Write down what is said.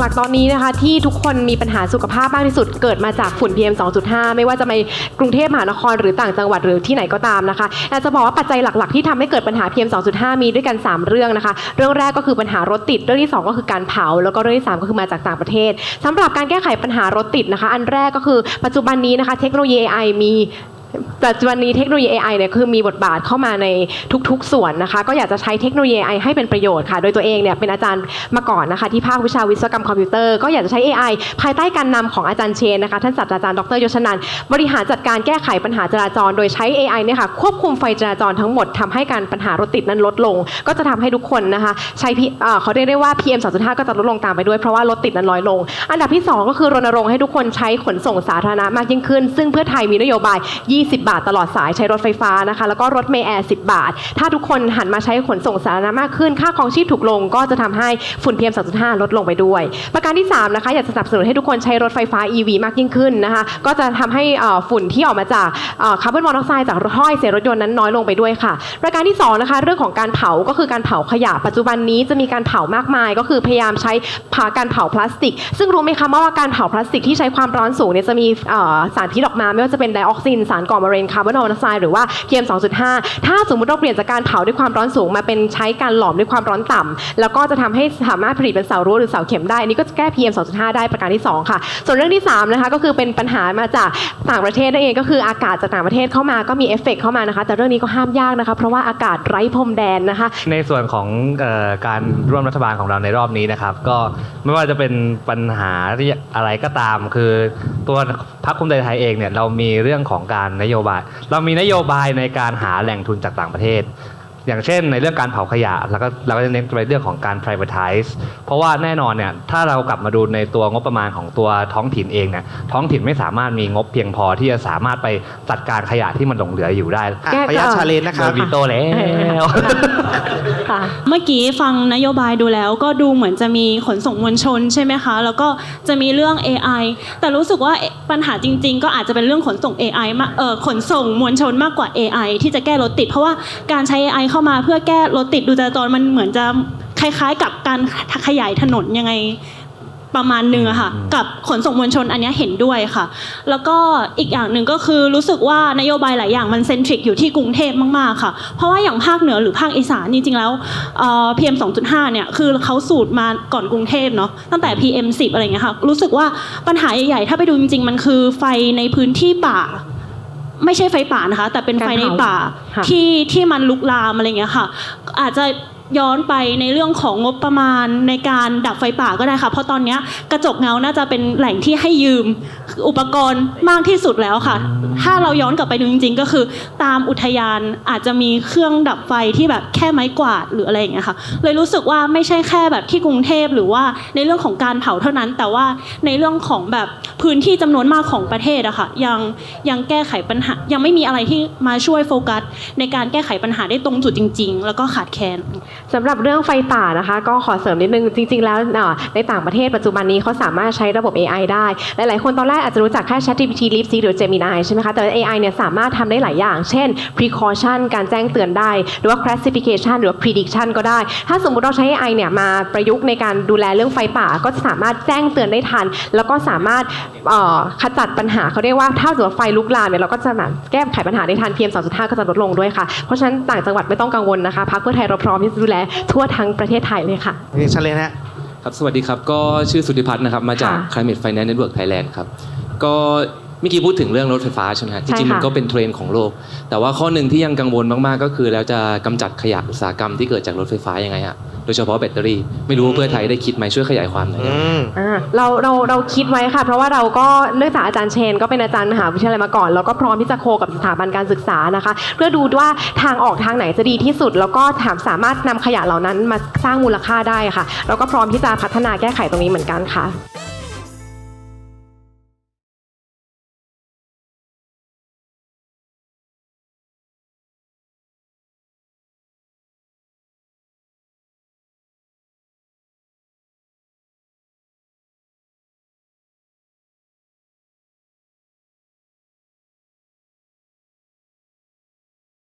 หลักๆ ตอนนี้นะคะ ที่ทุกคนมีปัญหาสุขภาพมากที่สุด เกิดมาจากฝุ่น PM 2.5 ไม่ว่าจะในกรุงเทพมหานครหรือต่างจังหวัดหรือที่ไหนก็ตามนะคะอยากจะบอกว่าปัจจัยหลักๆ ที่ทำให้เกิดปัญหา PM 2.5 มีด้วยกัน 3 เรื่องนะคะ เรื่องแรกก็คือปัญหารถติด เรื่องที่ 2 ก็คือการเผา แล้วก็เรื่องที่ 3 ก็คือมาจากต่างประเทศสำหรับการแก้ไขปัญหารถติดนะคะ อันแรกก็คือปัจจุบันนี้นะคะ เทคโนโลยี AI มี ปัจจุบันนี้เทคโนโลยี AI เนี่ยคือมีบทบาทเข้ามาในทุกๆ ส่วนนะคะ ก็อยากจะใช้เทคโนโลยี AI ให้เป็นประโยชน์ค่ะ โดยตัวเองเนี่ยเป็นอาจารย์มาก่อนนะคะ ที่ภาควิชาวิศวกรรมคอมพิวเตอร์ก็อยากจะใช้ AI ภายใต้การนำของอาจารย์เชนนะคะ ท่านศาสตราจารย์ดรยศนันบริหารจัดการแก้ไขปัญหาจราจร โดยใช้ AI เนี่ยค่ะควบคุมไฟจราจรทั้งหมดทำให้การปัญหารถติดนั้นลดลง ก็จะทำให้ทุกคนนะคะ ใช้ P- เอ่อเขาเรียกได้ว่า PM 2.5 ก็จะลดลงตามไปด้วยเพราะว่ารถติดนั้นน้อยลง อันดับที่สองก็คือรณรงค์ให้ทุกคนใช้ขนส่งสาธารณะมากยิ่งขึ้น ซึ่งเพื่อไทยมีนโยบาย20 บาทตลอดสายใช้รถไฟฟ้านะคะ แล้วก็รถเมล์แอร์ 10 บาท ถ้าทุกคนหันมาใช้ขนส่งสาธารณะมากขึ้น ค่าครองชีพถูกลงก็จะทำให้ฝุ่น PM 2.5 ลดลงไปด้วย ประการที่ 3 นะคะ อยากจะสนับสนุนให้ทุกคนใช้รถไฟฟ้า EV มากยิ่งขึ้นนะคะ ก็จะทำให้ฝุ่นที่ออกมาจากคาร์บอนมอนอกไซด์จากท่อไอเสียรถยนต์นั้นน้อยลงไปด้วยค่ะ ประการที่สองนะคะเรื่องของการเผาก็คือการเผาขยะ ปัจจุบันนี้จะมีการเผามากมาย ก็คือพยายามใช้ผาการเผาพลาสติก ซึ่งรู้ไหมคะว่าการเผาพลาสติกที่ใช้ความร้อนสูงเนี่ยจะมีสารพิษออกมาไม่ว่าจะเป็นไดออกซินสารก่อมะเร็งคาร์บอนมอนอกไซด์หรือว่า PM 2.5 ถ้าสมมติเราเปลี่ยนจากการเผาด้วยความร้อนสูงมาเป็นใช้การหลอมด้วยความร้อนต่ำแล้วก็จะทำให้สามารถผลิตเป็นเสารั้วหรือเสาเข็มได้อันนี้ก็จะแก้ PM 2.5 ได้ประการที่สองค่ะ ส่วนเรื่องที่สามนะคะก็คือเป็นปัญหามาจากต่างประเทศนั่นเองก็คืออากาศจากต่างประเทศเข้ามาก็มีเอฟเฟกต์เข้ามานะคะแต่เรื่องนี้ก็ห้ามยากนะคะเพราะว่าอากาศไร้พรมแดนนะคะ ในส่วนของออการร่วมรัฐบาลของเราในรอบนี้นะครับ ก็ไม่ว่าจะเป็นปัญหาอะไรก็ตาม คือตัวพรรคภูมิใจไทยเองเนี่ยเรามีเรื่องของการนโยบาย เรามีนโยบายในการหาแหล่งทุนจากต่างประเทศ อย่างเช่นในเรื่องการเผาขยะแล้วก็เราก็จะเน้นไปเรื่องของการ privatize เพราะว่าแน่นอนเนี่ยถ้าเรากลับมาดูในตัวงบประมาณของตัวท้องถิ่นเองเนี่ยท้องถิ่นไม่สามารถมีงบเพียงพอที่จะสามารถไปจัดการขยะที่มันหลงเหลืออยู่ได้อะแก้ขออนุญาตชาเลนจ์นะคโดรับนวีโตแล้ว ค่ะเมื่อกี้ฟังนโยบายดูแล้วก็ดูเหมือนจะมีขนส่งมวลชนใช่ไหมคะ แล้วก็จะมีเรื่อง AI แต่รู้สึกว่าปัญหาจริง ๆ ก็อาจจะเป็นเรื่องขนส่ง AI มากเออขนส่งมวลชนมากกว่า AI ที่จะแก้รถติด เพราะว่าการใช้ AI เข้ามาเพื่อแก้รถติดดูจราจรมันเหมือนจะคล้ายๆ กับการขยายถนนยังไงประมาณหนึ่งอะค่ะอืมกับขนส่งมวลชนอันเนี้ยเห็นด้วยค่ะ แล้วก็อีกอย่างหนึ่งก็คือรู้สึกว่านโยบายหลายอย่างมันเซนทริกอยู่ที่กรุงเทพมากๆค่ะ เพราะว่าอย่างภาคเหนือหรือภาคอีสานจริงๆแล้วพีเอ็มสองจุดห้าเนี่ยคือเขาสูตรมาก่อนกรุงเทพเนาะตั้งแต่ PM 10 อะไรเงี้ยค่ะรู้สึกว่าปัญหาใหญ่ๆ ถ้าไปดูจริงๆ มันคือไฟในพื้นที่ป่า ไม่ใช่ไฟป่านะคะ แต่เป็นไฟในป่าค่ะที่ที่มันลุกลามอะไรเงี้ยค่ะ อาจจะ ย้อนไปในเรื่องของงบประมาณในการดับไฟป่าก็ได้ค่ะ เพราะตอนเนี้ยกระจกเงาน่าจะเป็นแหล่งที่ให้ยืมอุปกรณ์มากที่สุดแล้วค่ะ ถ้าเราย้อนกลับไปดูจริง ๆ ก็คือ ตามอุทยานอาจจะมีเครื่องดับไฟที่แบบแค่ไม้กวาดหรืออะไรอย่างเงี้ยค่ะ เลยรู้สึกว่าไม่ใช่แค่แบบที่กรุงเทพหรือว่าในเรื่องของการเผาเท่านั้น แต่ว่าในเรื่องของแบบพื้นที่จำนวนมากของประเทศอะค่ะยังยังแก้ไขปัญหา ยังไม่มีอะไรที่มาช่วยโฟกัสในการแก้ไขปัญหาได้ตรงจุดจริง ๆ แล้วก็ขาดแคลนสำหรับเรื่องไฟป่านะคะ ก็ขอเสริมนิดนึงจริง ๆ แล้วในต่างประเทศปัจจุบันนี้เขาสามารถใช้ระบบ AI ได้ หลายๆ คนตอนแรกอาจจะรู้จักแค่ ChatGPT DeepSeek หรือ Gemini ใช่ไหมคะ แต่ AI เนี่ยสามารถทำได้หลายอย่าง เช่น precaution การแจ้งเตือนได้ หรือว่า classification หรือว่า prediction ก็ได้ ถ้าสมมุติเราใช้ AI เนี่ยมาประยุกต์ในการดูแลเรื่องไฟป่า ก็สามารถแจ้งเตือนได้ทัน แล้วก็สามารถขจัดปัญหาเขาเรียกว่าถ้าสมมติว่าไฟลุกลามเนี่ยเราก็จะแก้ไขปัญหาได้ทัน PM 2.5 ก็จะลดลงด้วยค่ะเพราะฉะนั้นต่างจังหวัดไม่ต้องกังวลนะคะพรรคเพื่อไทยเราพร้อมที่จะดูแลทั่วทั้งประเทศไทยเลยค่ะนี่ชาเลนจ์ฮะครับสวัสดีครับ ก็ชื่อสุทธิพัฒน์นะครับ มาจากค่ะ Climate Finance Network Thailand ครับ ก็ เมื่อกี้พูดถึงเรื่องรถไฟฟ้าใช่ไหมฮะจใช่ริงๆมันค่ะก็เป็นเทรนด์ของโลก แต่ว่าข้อหนึ่งที่ยังกังวลมากๆ ก็คือ แล้วจะกำจัดขยะอุตสาหกรรมที่เกิดจากรถไฟฟ้ายังไงฮะโดยเฉพาะแบตเตอรี่ไม่รู้ว่าเพื่อไทยได้คิดไหมช่วยขยายความหน่อยอืมอ่าเราเราเราคิดไว้ค่ะ เพราะว่าเราก็เนื่องจากอาจารย์เชน ก็เป็นอาจารย์มหาวิทยาลัยมาก่อนเราก็พร้อมที่จะโคกับสถาบันการศึกษานะคะ เพื่อดูว่าทางออกทางไหนจะดีที่สุด แล้วก็ถามสามารถนำขยะเหล่านั้นมาสร้างมูลค่าได้ค่ะ เราก็พร้อมที่จะพัฒนาแก้ไขตรงนี้เหมือนกันค่ะ